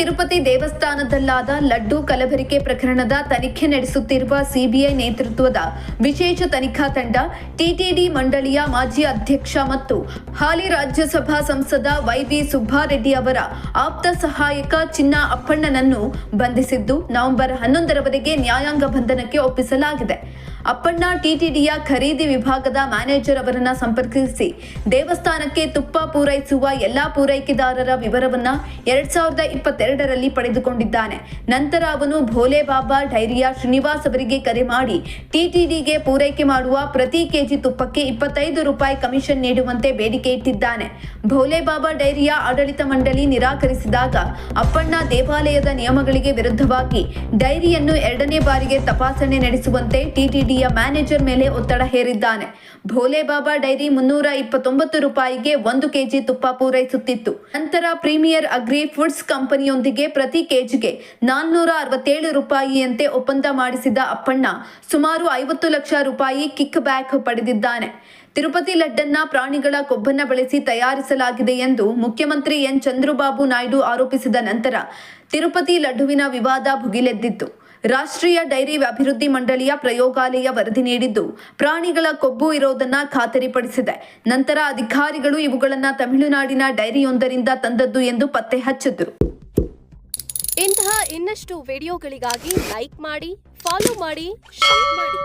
ತಿರುಪತಿ ದೇವಸ್ಥಾನದಲ್ಲಾದ ಲಡ್ಡು ಕಲಬೆರಕೆ ಪ್ರಕರಣದ ತನಿಖೆ ನಡೆಸುತ್ತಿರುವ ಸಿಬಿಐ ನೇತೃತ್ವದ ವಿಶೇಷ ತನಿಖಾ ತಂಡ, ಟಿಟಿಡಿ ಮಂಡಳಿಯ ಮಾಜಿ ಅಧ್ಯಕ್ಷ ಮತ್ತು ಹಾಲಿ ರಾಜ್ಯಸಭಾ ಸಂಸದ ವೈವಿ ಸುಬ್ಬಾರೆಡ್ಡಿ ಅವರ ಆಪ್ತ ಸಹಾಯಕ ಚಿನ್ನ ಅಪ್ಪಣ್ಣನನ್ನು ಬಂಧಿಸಿದ್ದು ನವೆಂಬರ್ ಹನ್ನೊಂದರವರೆಗೆ ನ್ಯಾಯಾಂಗ ಬಂಧನಕ್ಕೆ ಒಪ್ಪಿಸಲಾಗಿದೆ. ಅಪ್ಪಣ್ಣ ಟಿಟಿಡಿಯ ಖರೀದಿ ವಿಭಾಗದ ಮ್ಯಾನೇಜರ್ ಅವರನ್ನ ಸಂಪರ್ಕಿಸಿ ದೇವಸ್ಥಾನಕ್ಕೆ ತುಪ್ಪ ಪೂರೈಸುವ ಎಲ್ಲಾ ಪೂರೈಕೆದಾರರ ವಿವರವನ್ನ ಎರಡ್ ಸಾವಿರದ ಇಪ್ಪತ್ತೆರಡರಲ್ಲಿ ಪಡೆದುಕೊಂಡಿದ್ದಾನೆ. ನಂತರ ಅವನು ಭೋಲೆ ಬಾಬಾ ಡೈರಿಯ ಶ್ರೀನಿವಾಸ್ ಅವರಿಗೆ ಕರೆ ಮಾಡಿ ಟಿಟಿಡಿಗೆ ಪೂರೈಕೆ ಮಾಡುವ ಪ್ರತಿ ಕೆಜಿ ತುಪ್ಪಕ್ಕೆ ಇಪ್ಪತ್ತೈದು ರೂಪಾಯಿ ಕಮಿಷನ್ ನೀಡುವಂತೆ ಬೇಡಿಕೆ ಇಟ್ಟಿದ್ದಾನೆ. ಭೋಲೆ ಬಾಬಾ ಡೈರಿಯ ಆಡಳಿತ ಮಂಡಳಿ ನಿರಾಕರಿಸಿದಾಗ ಅಪ್ಪಣ್ಣ ದೇವಾಲಯದ ನಿಯಮಗಳಿಗೆ ವಿರುದ್ಧವಾಗಿ ಡೈರಿಯನ್ನು ಎರಡನೇ ಬಾರಿಗೆ ತಪಾಸಣೆ ನಡೆಸುವಂತೆ ಟಿಟಿಡಿಯ ಮ್ಯಾನೇಜರ್ ಮೇಲೆ ಒತ್ತಡ ಹೇರಿದ್ದಾನೆ. ಭೋಲೆ ಬಾಬಾ ಡೈರಿ ಮುನ್ನೂರ ಇಪ್ಪತ್ತೊಂಬತ್ತು ರೂಪಾಯಿಗೆ ಒಂದು ಕೆಜಿ ತುಪ್ಪ ಪೂರೈಸುತ್ತಿತ್ತು. ನಂತರ ಪ್ರೀಮಿಯರ್ ಅಗ್ರಿ ಫುಡ್ಸ್ ಕಂಪನಿಯೊಂದಿಗೆ ಪ್ರತಿ ಕೆಜಿಗೆ ನಾನ್ನೂರ ಅರವತ್ತೇಳು ರೂಪಾಯಿಯಂತೆ ಒಪ್ಪಂದ ಮಾಡಿಸಿದ ಅಪ್ಪಣ್ಣ ಸುಮಾರು ಐವತ್ತು ಲಕ್ಷ ರೂಪಾಯಿ ಕಿಕ್ ಬ್ಯಾಕ್ ಪಡೆದಿದ್ದಾನೆ. ತಿರುಪತಿ ಲಡ್ಡನ್ನ ಪ್ರಾಣಿಗಳ ಕೊಬ್ಬನ್ನ ಬಳಸಿ ತಯಾರಿಸಲಾಗಿದೆ ಎಂದು ಮುಖ್ಯಮಂತ್ರಿ ಎನ್. ಚಂದ್ರಬಾಬು ನಾಯ್ಡು ಆರೋಪಿಸಿದ ನಂತರ ತಿರುಪತಿ ಲಡ್ಡುವಿನ ವಿವಾದ ಭುಗಿಲೆದ್ದಿತ್ತು. ರಾಷ್ಟ್ರೀಯ ಡೈರಿ ಅಭಿವೃದ್ಧಿ ಮಂಡಳಿಯ ಪ್ರಯೋಗಾಲಯ ವರದಿ ನೀಡಿದ್ದು, ಪ್ರಾಣಿಗಳ ಕೊಬ್ಬು ಇರೋದನ್ನ ಖಾತರಿಪಡಿಸಿದೆ. ನಂತರ ಅಧಿಕಾರಿಗಳು ಇವುಗಳನ್ನ ತಮಿಳುನಾಡಿನ ಡೈರಿಯೊಂದರಿಂದ ತಂದದ್ದು ಎಂದು ಪತ್ತೆ ಹಚ್ಚಿದ್ರು. ಇಂತಹ ಇನ್ನಷ್ಟು ವಿಡಿಯೋಗಳಿಗಾಗಿ ಲೈಕ್ ಮಾಡಿ, ಫಾಲೋ ಮಾಡಿ, ಶೇರ್ ಮಾಡಿ.